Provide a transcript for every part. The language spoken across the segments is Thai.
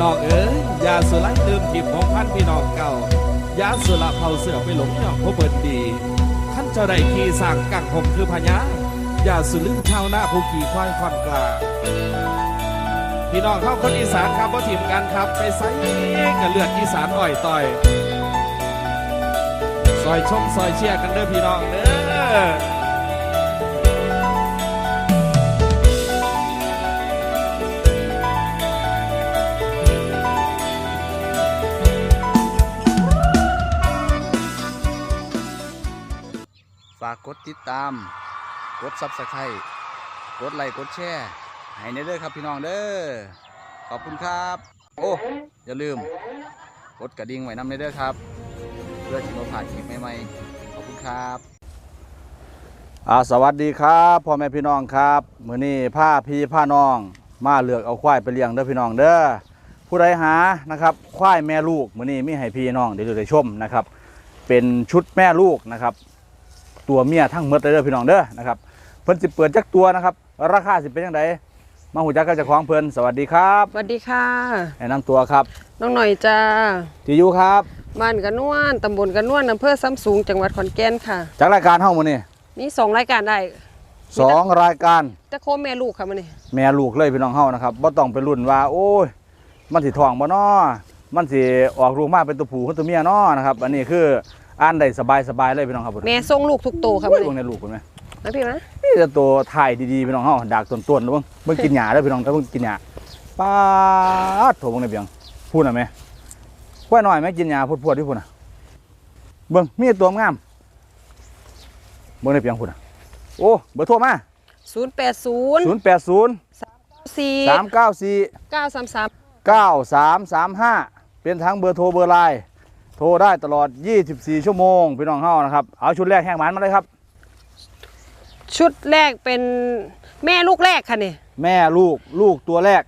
น้องเอ๋ยยาสุไลลืมทิพของพันพี่น้องเก่ายาสุละเผาเสือไปหลงย่องพบเบิดดีท่านเจ้าได้ขี่สร้างกังผมคือพญายาสุลืมชาวนาผู้ขี่ควายควันกลาพี่น้องเข้าคนอีสานครับว่าทีมกันครับไปไซกับเลือดอีสานอ่อยต่อยซอยชมซอยเชียร์กันเด้อพี่น้องเด้อ กดติดตาม กดซับสไครต์กดไลค์กดแชร์ให้ในเด้อครับพี่น้องเด้อขอบคุณครับ โอ้อย่าลืม กดกระดิ่งไว้นำในเด้อครับ เพื่อที่เราผ่านคลิปใหม่ๆขอบคุณครับอ่าสวัสดีครับพ่อแม่พี่น้องครับมื้อนี้ผ้าพี่ผ้าน้อง มาเลือกเอาควายไปเลี้ยงเด้อพี่น้องเด้อผู้ใดหานะครับควายแม่ลูกมื้อนี้มีให้พี่น้องเดี๋ยวได้ชมนะครับ เป็นชุดแม่ลูกนะครับ ตัวเมียทั้งหมดเลยเด้อพี่น้องเด้อนะครับเพิ่นสิเปิดจักตัวนะครับ ราคาสิเป็นยังไงมาหูจักกับเจ้าของเพิ่นสวัสดีครับสวัสดีค่ะ แนะนำตัวครับน้องหน่อยจ้าที่อยู่ครับบ้านกระนวนตำบลกระนวนอำเภอซ้ำสูงจังหวัดขอนแก่นค่ะ จากรายการเฮามื้อนี้มีสองรายการได้สองรายการจะโคมแม่ลูกค่ะมันนี่แม่ลูกเลยพี่น้องเฮานะครับบ่ต้องไปรุ่นว่า โอ้ย มันสิท้องบ่น้อมันสิออกลูกมาเป็นตัวผู้กับตัวเมียน้อนะครับ อันนี้คือ อ่านได้สบายๆเลยพี่น้องครับแม่ส่งลูกทุกโตค่ะโอ้มัยนเบิ่งนี่ในลูกเพิ่นไหมนะพี่นะนี่จะตัวถ่ายดีๆพี่น้องเฮาดากต้นๆเด้อเบิ่งเบิ่งกินหญ้าเด้อพี่น้องถ้าเบิ่งกินหญ้าป๊าดโถเบิ่งในเบียงพูดน่ะแม่ควายน้อยแม่กินหญ้าพวดๆที่พุ่นน่ะเบิ่งมีตัวงามเบิ่งในเบียงพุ่นน่ะโอ้เบอร์โทรมาศูนย์แปดศูนย์080สี่394เก้าสามสาม9335เป็นทั้งเบอร์โทรเบอร์ไลน์ โทรได้ตลอด 24 ชั่วโมงพี่น้องเฮานะครับ เอาชุดแรกแห้งหมันมาเลยครับ ชุดแรกเป็นแม่ลูกแรกค่ะนี่แม่ลูกลูกตัวแรก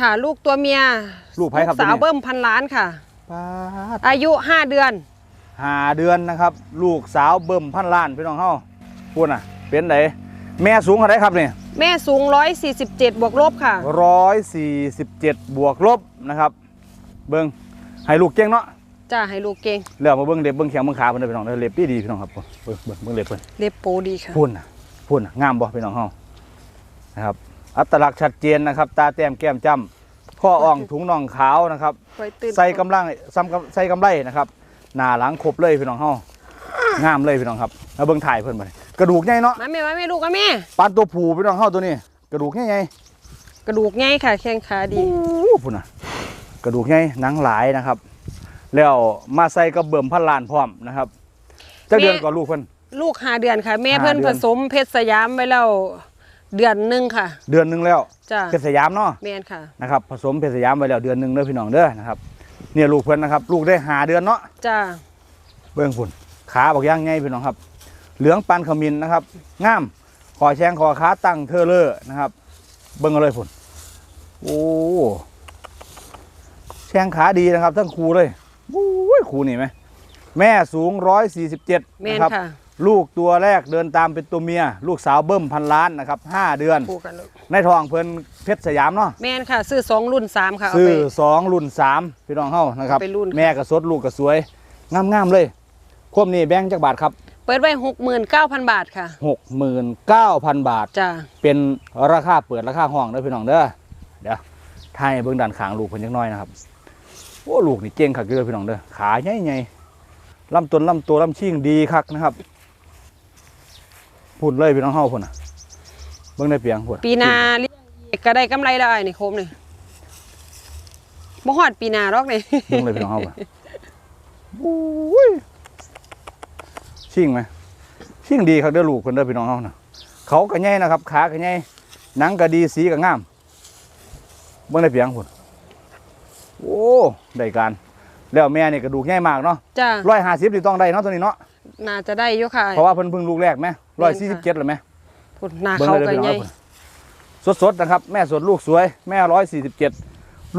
ค่ะ ลูกตัวเมียลูกไผครับสาวตัวนี้เบิ้มพันล้านค่ะป๊าดอายุห้าเดือน หาเดือนนะครับ ลูกสาวเบิ่มพันล้านพี่น้องเฮาพูดน่ะ เป็นไหนแม่สูงเท่าไหรครับเนี่ย แม่สูงร้อยสี่สิบเจ็ดบวกลบค่ะร้อยสี่สิบเจ็ดบวกลบนะครับ เบิ่งให้ลูกเก่งเนาะ จ้าให้ลูกเก่งเลือกมาเบิ่งเล็บเบิ่งแขงเบิ่งขาเพิ่นเด้อพี่น้องเด้อเล็บดีดีๆพี่น้องครับเบิ่งเบิ่งเบิ่งเล็บเพิ่นเล็บโปดีค่ะพูดน่ะพูดน่ะงามบ่พี่น้องเฮานะครับอัตลักษณ์ชัดเจนนะครับ ตาแต้มแก้มจ้ำข้ออ่องถุงน่องขาวนะครับไว้ตื่นใส่กำลังซ้ำกับใส่กำไรนะครับหน้าหลังครบเลยพี่น้องเฮางามเลยพี่น้องครับแล้วเบิ่งถ่ายเพิ่นบ่นี่กระดูกใหญ่เนาะมาแม่มาแม่ลูกมาแม่ปานตัวผูพี่น้องเฮาตัวนี้ กระดูกใหญ่กระดูกง่ายค่ะแข้งขาๆดีโอ้พุ่นน่ะกระดูกใหญ่หนังหลายนะครับ แล้วมาใส่กระเบิ่มพันล้านพร้อมนะครับจักเดือนก่อนลูกเพิ่นลูกหาเดือนค่ะ แม่ห้าเพิ่นเดืผอนสมเพชรสยามไว้แล้วเดือนหนึ่งค่ะ เดือนหนึงแล้วจ้าเพชรสยามเนาะแม่นค่ะนะครับผสมเพชรสยามไว้แล้วเดือนหนึงเด้อพี่น้องเด้อนะครับเนี่ยลูกเพิ่นนะครับ ลูกได้หาเดือนเนาะจ้าเบิ่งพุ่นขาบอกย่างไงพี่น้องครับ เหลืองปันขมิ้นนะครับงามขอแชงขอขาตั้งเทอเลอร์นะครับ เบิ่งเอาเลยพุ่นโอ้แชงขาดีนะครับ ทั้งครูเลย โอ้ยครูนี่ไหมแม่สูงร้อยสี่สิบเจ็ดแม่นนะครับค่ะ ลูกตัวแรกเดินตามเป็นตัวเมีย ลูกสาวเบิ่มพันล้านนะครับห้าเดือน คู่กันลูกในท้องเพิ่นเพชรสยามเนาะแม่นค่ะ ซื้อสองรุ่นสามค่ะเอาซื้อไป สองรุ่นสามพี่น้องเฮานะครับ เอาไปรุ่นค่ะแม่ก็สดลูกก็สวยงามๆเลยควบนี่แบงค์จักบาทครับ เปิดไว้หกหมื่นเก้าพันบาทค่ะ69,000 บาท จ้าเป็นราคาเปิดราคาห้องเด้อพี่น้องเด้อเดี๋ยวถ่ายให้เบิ่งด้านข้างลูกเพิ่นจักหน่อยนะครับ โอ้ลูกนี่เก่งคักอยู่เด้อพี่น้องเด้อขาใหญ่ๆลำต้นลำตัวลำชิ่งดีคักนะครับพูดเลยพี่น้องเฮาพุ่นน่ะเบิ่งได้เปียงพุ่นปีนาเลี้ยงอีกก็ได้กำไรแล้วไอ้นี่โคมนี่บ่ฮอดปีนาหรอกนี่เบิ่งเลยพี่น้องเฮาพุ่นโอ้ยชิ่งไหมชิ่งดีคักเด้อลูกเพิ่นเด้อพี่น้องเฮาน่ะเขาก็ใหญ่นะครับ ขาก็ใหญ่หนังก็ดีสีก็งามเบิ่งได้เปียงพุ่น โอ้ได้การแล้วแม่นี่กระดูกใหญ่มากเนาะจ้าร้อยห้าสิบนี่ต้องได้เนาะตัวนี้เนาะน่าจะได้อยู่ค่ะเพราะว่าเพิ่นเพิ่งลูกแรกไหมร้อยสี่สิบเจ็ดหรือไหมพุ่นหน้าเบิ่งเขาเลยก็พี่น้องใหญ่ครับสดๆนะครับ แม่สดลูกสวย แม่ร้อยสี่สิบเจ็ด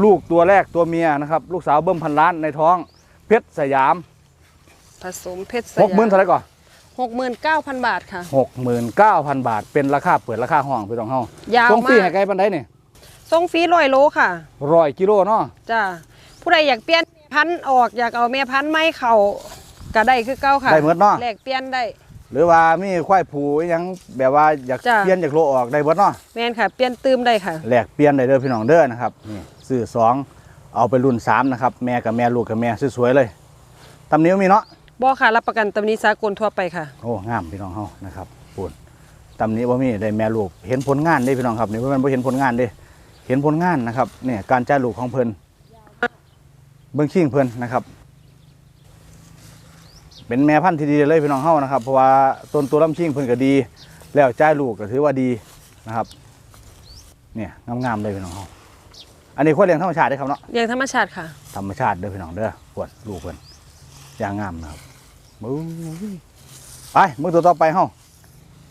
ลูกตัวแรกตัวเมียนะครับ ลูกสาวเบิ่มพันล้านในท้อง เพชรสยาม ผสมเพชรสหกหมื่นเท่าไหรก่อนหกหมื่นเก้าพันบาทค่ะหกหมื่นเก้าพันบาท เป็นราคาเปิดราคาห้องพี่น้องเฮายาวส่งฟรีมาให้กไกลปันไดนี่ ส่งฟรีร้อยโลค่ะร้อยกิโลเนาะจ้าผู้ใดอยากเปลี่ยนแม่พันธุ์ออกอยากเอาแม่พันธุ์ไม่เข้าก็ได้คือเก่าค่ะได้หมดเนาะแลกเปลี่ยนได้ หรือว่ามีควายผูอิหยังแบบว่าอยากจ้ะ เปลี่ยนจากโลออกได้เบิดเนาะแม่นค่ะ เปลี่ยนตืมได้ค่ะแลกเปลี่ยนได้เด้อพี่น้องเด้อนะครับนี่ซื้อสองเอาไปรุ่นสามนะครับแม่กับแม่ลูกกับแม่สวยๆเลยตำนิ้วมีเนาะบ่ค่ะรับประกันตำหนิสากลทั่วไปค่ะ โอ้งามพี่น้องเฮานะครับปูนตำนี้ว่ามีได้แม่ลูกเห็นผลงานได้พี่น้องครับนี่ว่ามันบ่เห็นผลงานเด้ เห็นผลงานนะครับเนี่ยการจ่ายลูกของเพิ่นเบิ่งชิงเพิ่นนะครับ เป็นแม่พันธุ์ที่ดีเลยพี่น้องเฮานะครับ เพราะว่าต้นตัวลำชิงเพิ่นก็ดี แล้วจ่ายลูกก็ถือว่าดีนะครับเนี่ยงามๆเลยพี่น้องเฮาอันนี้ควรเลี้ยงธรรมชาติได้อครับเนาะเลี้ยงธรรมชาติค่ะ ธรรมชาติเด้อพี่น้องเด้อปวดลูกเพิ่นอย่างงามนะครับมึงไปมือตัวต่อไปเฮา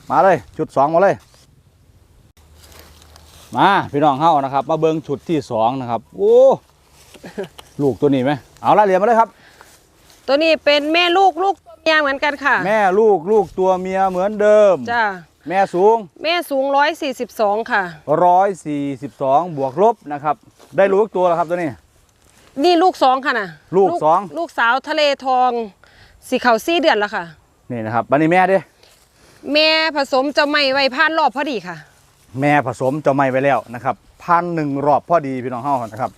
มาเลย ชุดสองมาเลย มาพี่น้องเฮานะครับ มาเบิ่งชุดที่สองนะครับโอ้ลูกตัวนี้ไหมเอาละเรียนมาเลยครับ ตัวนี้เป็นแม่ลูกลูกตัวเมียเหมือนกันค่ะ แม่ลูกลูกตัวเมียเหมือนเดิมจ้าแม่สูง แม่สูง 142 ค่ะ 142 บวกลบนะครับ ได้ลูกตัวแล้วครับตัวนี้ นี่ลูกสองค่ะนะลูกสองลูกสาวทะเลทอง สีขาวซี่เดือนแล้วค่ะ นี่นะครับบันนี้แม่เด้แม่ผสมเจะไม่ไว้ผ่านรอบพอดีค่ะ แม่ผสมเจะไม่ไว้แล้วนะครับพันหนึ่งรอบพอดีพี่น้องเฮานะครับ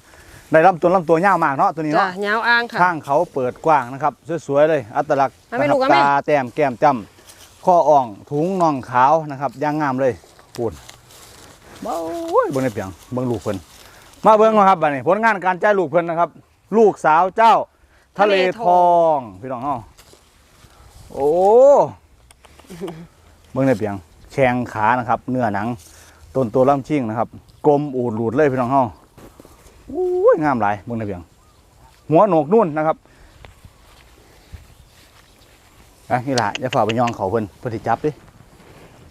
ได้ลำตัวลำตัวยาวมากเนาะตัวนี้จ้าเนาะยาวอ้างค่ะข้างเขาเปิดกว้างนะครับสวยๆเลย อัตลักษณ์มาไม่นะคลูรับกมาไม่ตาแต้มแก้มจำข้ออ่องถุงน่องขาวนะครับย่างงามเลยปูนเบ้าเว้ยเบิ่งในเปียงเบิ่งลูกเพิ่นมาเบิ่งนะครับบัดนี้ผลงานการจ่ายลูกเพิ่นนะครับ ลูกสาวเจ้า ทะเลทองพี่น้องเฮาโอ้เบิ่งในเปียงแข้งขานะครับ เนื้อหนัง ต้นตัวลำชิ่งนะครับกลมอูดหลูดเลยพี่น้องเฮาโอ้ยงามหลายเบิ่งในเปียง หัวโหนกนุ่นนะครับอะนี่ล่ะอย่าฝ่าไปยองเขาเพิ่นเพิ่นสิจับดิ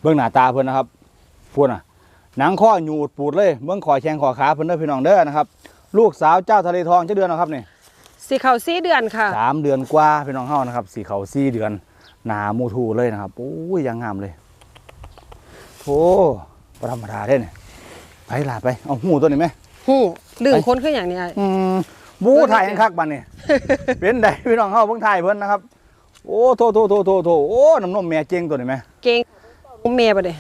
เบิ่งหน้าตาเพิ่นนะครับพวกน่ะหนังข้อหยูดปูดเลยเบิ่งขอแข้งขอขาเพิ่นเด้อพี่น้องเด้อนะครับ ลูกสาวเจ้าทะเลทองจะเดือนแล้วครับนี่สีขาวซี่เดือนค่ะสามเดือนกว่าพี่น้องเฮานะครับสีเขาสี่เดือนหนามูทูเลยนะครับโอ้ยยังงามเลยโธ่ บ่ธรรมดาเด้เนี่ยไปล่ะไปเอาหูตัวนี้ไหมหูลืมคนขึ้นอย่างนี้ไอ้อืมบูถ่ายกันคักบันนี่ เป็นไดพี่น้องเฮาเบิ่งถ่ายเพิ่นนะครับ โอ้โทโทโทโทโทโอ้น้ำนมแม่เจงตัวนี้ไหมเก่งเมียปะเด้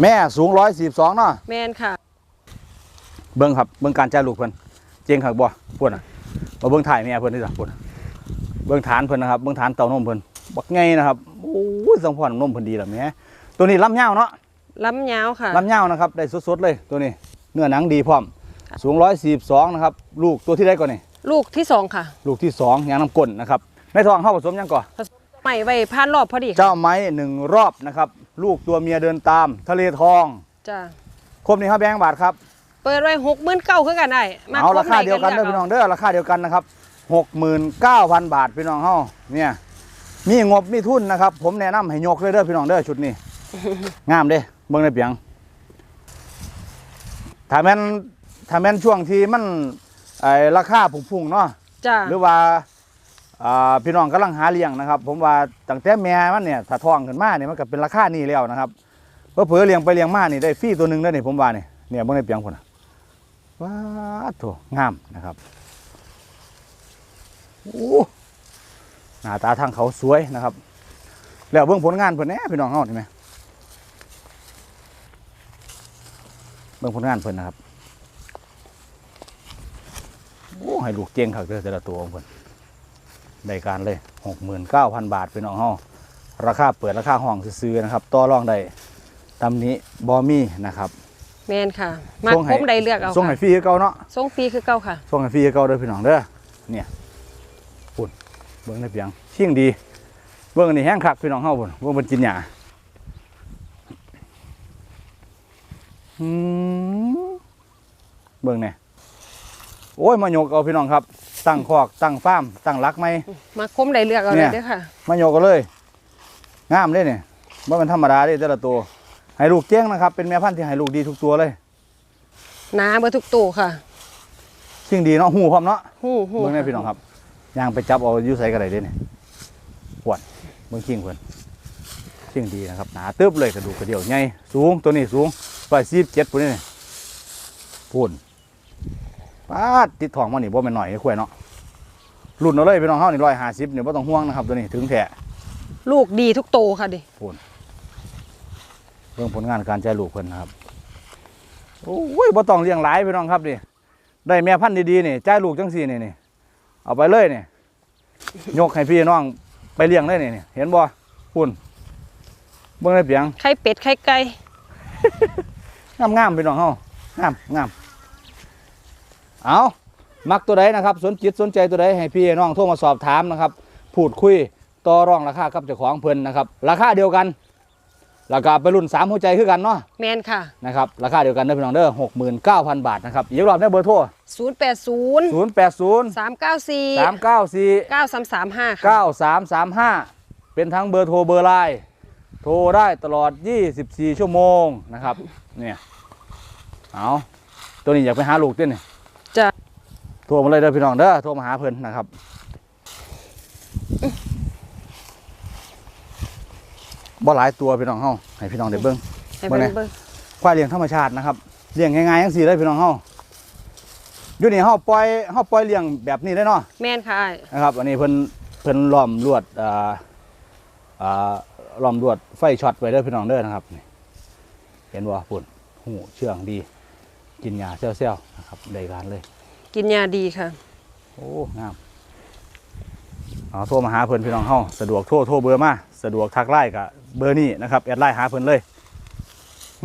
แม่สูง142เนาะแมนค่ะ เบิ่งครับเบิ่งการจ่ายลูกเพิ่นเจงคักบ่พวกน่ะมาเบิ่งถ่ายแม่เพิ่นนี่จ้ะพวกน่ะเบิ่งฐานเพิ่นนะครับเบิ่งฐานเต้านมเพิ่นบักไงนะครับโอ้ยสังพรนมเพิ่นดีล่ะแม่ตัวนี้ลำยาวเนาะ ล้ำยาวค่ะลำยาวนะครับได้สดๆเลยตัวนี้ เนื้อหนังดีพร้อม สูง142นะครับ ลูกตัวที่ได้ก่อนนี่ลูกที่สองค่ะ ลูกที่สองยางน้ำก้นนะครับในท้องเฮาผสมหยังก่อนไม่ไว้ผ่านรอบพอดีค่ะเจ้าไม้หนึ่งรอบนะครับ ลูกตัวเมียเดินตาม ทะเลทองจ้าครบนี้ครับแบงค์บาทครับเปิดไว้หกหมื่นเก้าคือกันได้มเอาคบราคาเดียวกันไหเด้อพี่น้องเด้อราคาเดียวกันนะครับหกหมื่นเก้าพันบาทพี่น้องเฮาเนี่ยมีงบมีทุนนะครับ ผมแนะนำให้ยกเลยเด้อพี่น้องเด้อชุดนี้งามเด้ เบิ่งได้เปียงถ้าแม่นถ้าแม่นช่วงที่มันไอ้ราคาพุ่งๆเนาะจ้าหรือว่าอ่าพี่น้องกำลังหาเลี้ยงนะครับ ผมว่าตั้งแต่แม่มันเนี่ยถ้าท้องขึ้นมาเนี่ยมันก็เป็นราคานี้แล้วนะครับเพื่อเผลอๆเลี้ยงไปเลี้ยงมานี่ได้ฟรีตัวหนึ่งได้อนี่ผมว่านี่เนี่ยเบิ่งในเปียงพุ่นน่ะว้าดโถงามนะครับโอ้หน้าตาทางเขาสวยนะครับ แล้วเบิ่งผลงานเพิ่นแหน่พี่น้องเฮาเห็นไหม บิ่งผลงานเพิ่นนะครับโอ้ให้ลูกเก่งคักเด้อแต่ละตัวของเพิ่นได้การเลยหกหมื่นเก้าพันบาทพี่น้องเฮาราคาเปิดราคาห้องซื้อๆนะครับต่อรองได้ตำนี้บอมี่นะครับแมนค่ะมาส่งให้คมใดเลือกเอาส่งให้ค่ะฟรีคือเก่าเนาะส่งฟรีคือเก่าค่ะส่งให้ฟรีคือเก่าเด้อพี่น้องเด้อเนี่ยปุ่นเบิ่งได้เพียงเชี่ยงดี เบิ่งอันนี่แห้งคักพี่น้องเฮาพุ่นเบิ่งเพิ่นกินหญ้าอืม เบิ่งเนี่ยโอ้ยมายกเอาพี่น้องครับ ตั้งคอกตั้งฟาร์มตั้งรักไหมมาคมใดเลือกเอาเนี่เลยยเด้อค่ะมาโยกกันเลยงามเลยเนี่ยว่ามันธรรมดาเด้แต่ละตัวให้ลูกเจ้งนะครับ เป็นแม่พันธุ์ที่ให้ลูกดีทุกตัวเลยหนาเบอร์ทุกตัวค่ะสิ่งดีเนาะหูพร้อมเนาะหูหูเบิ่งแน่พี่น้องครับย่างไปจับเอาอยู่ใส่กันได้เด้เนี่ยปวดเบิ่งขิงเพิ่นขิงดีนะครับหนาตึบเลยกระดูกกระเดี่ยวใหญ่สูงตัวนี้สูง ร้อยสิบเจ็ดปุ่นนี่ทพูนป้าดติดทองมานี่บ่แม่นหน่อยไอ้ข่วยเนาะรุ่นเอาเลยพี่น้องเฮานี่150นี่บ่ต้องห่วงนะครับตัวนี้ถึงแท้ลูกดีทุกโตค่ะดิเรื่องผลงานการใจลูกเพิ่นนะครับโอ้ยบ่ต้องเลี้ยงหลายพี่น้องครับนี่ได้แม่พันธุ์ดีๆนี่ใจลูกจังสี่นี่นี่เอาไปเลยนี่ยกให้พี่น้องไปเลี้ยงเลยนี่นี่เห็นบ่คุณเบิ่งได้เปียงไข่เป็ดไข่ไก่ งามงามๆพี่น้องเฮางามงามเอามักตัวใดนะครับ สนจิตสนใจตัวใดให้พี่น้องโทรมาสอบถามนะครับ พูดคุยต่อรองราคากับเจ้าของเพิ่นนะครับ ราคาเดียวกันราคาไปรุ่นสามหัวใจคือกันเนาะแมนค่ะนะครับราคาเดียวกันเด้อพี่น้องเด้อหกหมื่นเก้าพันบาทนะครับอีกรอบได้เบอร์โทร080ศูนย์แปดศูนย์394สามเก้าสี่9335ค่ะเก้าสามสามห้าเป็นทั้งเบอร์โทรเบอร์ไลน์โทรได้ตลอด 24 ชั่วโมงนะครับ เนี่ยเอาตัวนี้อยากไปหาลูกเต้นนี่จ้ะโทรมาเลยเด้อพี่น้องเด้อโทรมาหาเพิ่นนะครับบ่หลายตัวพี่น้องเฮาให้พี่น้องได้เบิ่งให้เบิ่งบ่แน่เบิ่งควายเลี้ยงธรรมชาตินะครับเลี้ยงง่ายๆจังซี่เลยพี่น้องเฮาอยู่นี่เฮาปล่อยเฮาปล่อยเลี้ยงแบบนี้ได้เนาะแมนค่ะอ้ายนะครับ อันนี้เพิ่นเพิ่นล้อมลวดอ่าอ่าล้อมลวดไฟช็อตไว้เด้อพี่น้องเด้อนะครับนี่ เห็นบ่ปุ่นหูเชื่องดี กินยาเซี่ยวๆนะครับได้การเลย กินยาดีค่ะ โอ้งามเอาโทรมาหาเพิ่นพี่น้องเฮาสะดวกโทรโทรเบอร์มาสะดวกทักไลน์กับเบอร์นี้นะครับแอดไลน์หาเพิ่นเลย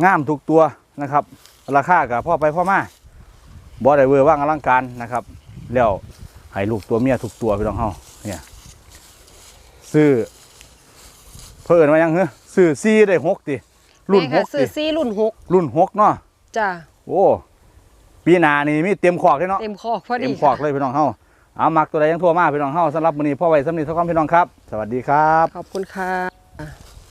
งามทุกตัวนะครับ ราคากับพ่อไปพ่อมาบ่ได้เวอร์ว่างอลังการนะครับ แล้วให้ลูกตัวเมียทุกตัวพี่น้องเฮาเนี่ยซื้อเพิ่นว่ายังเหรอซื้อซีได้หกติ รุ่นแม่หค่ะกซื้อติซี่รุ่นหกรุ่นหกเนาะจ้าโอ้ปีหน้านี่มีเต็มขอกเลยเนาะเต็มคอกพอเต็ดีมขอกเลยพี่น้องเฮาเอามักตัวใดยังทั่วมาพี่น้องเฮาสำหรับมื้อนี้พ่อไว้สำนีเท่ากันพี่น้องครับ สวัสดีครับ ขอบคุณค่ะ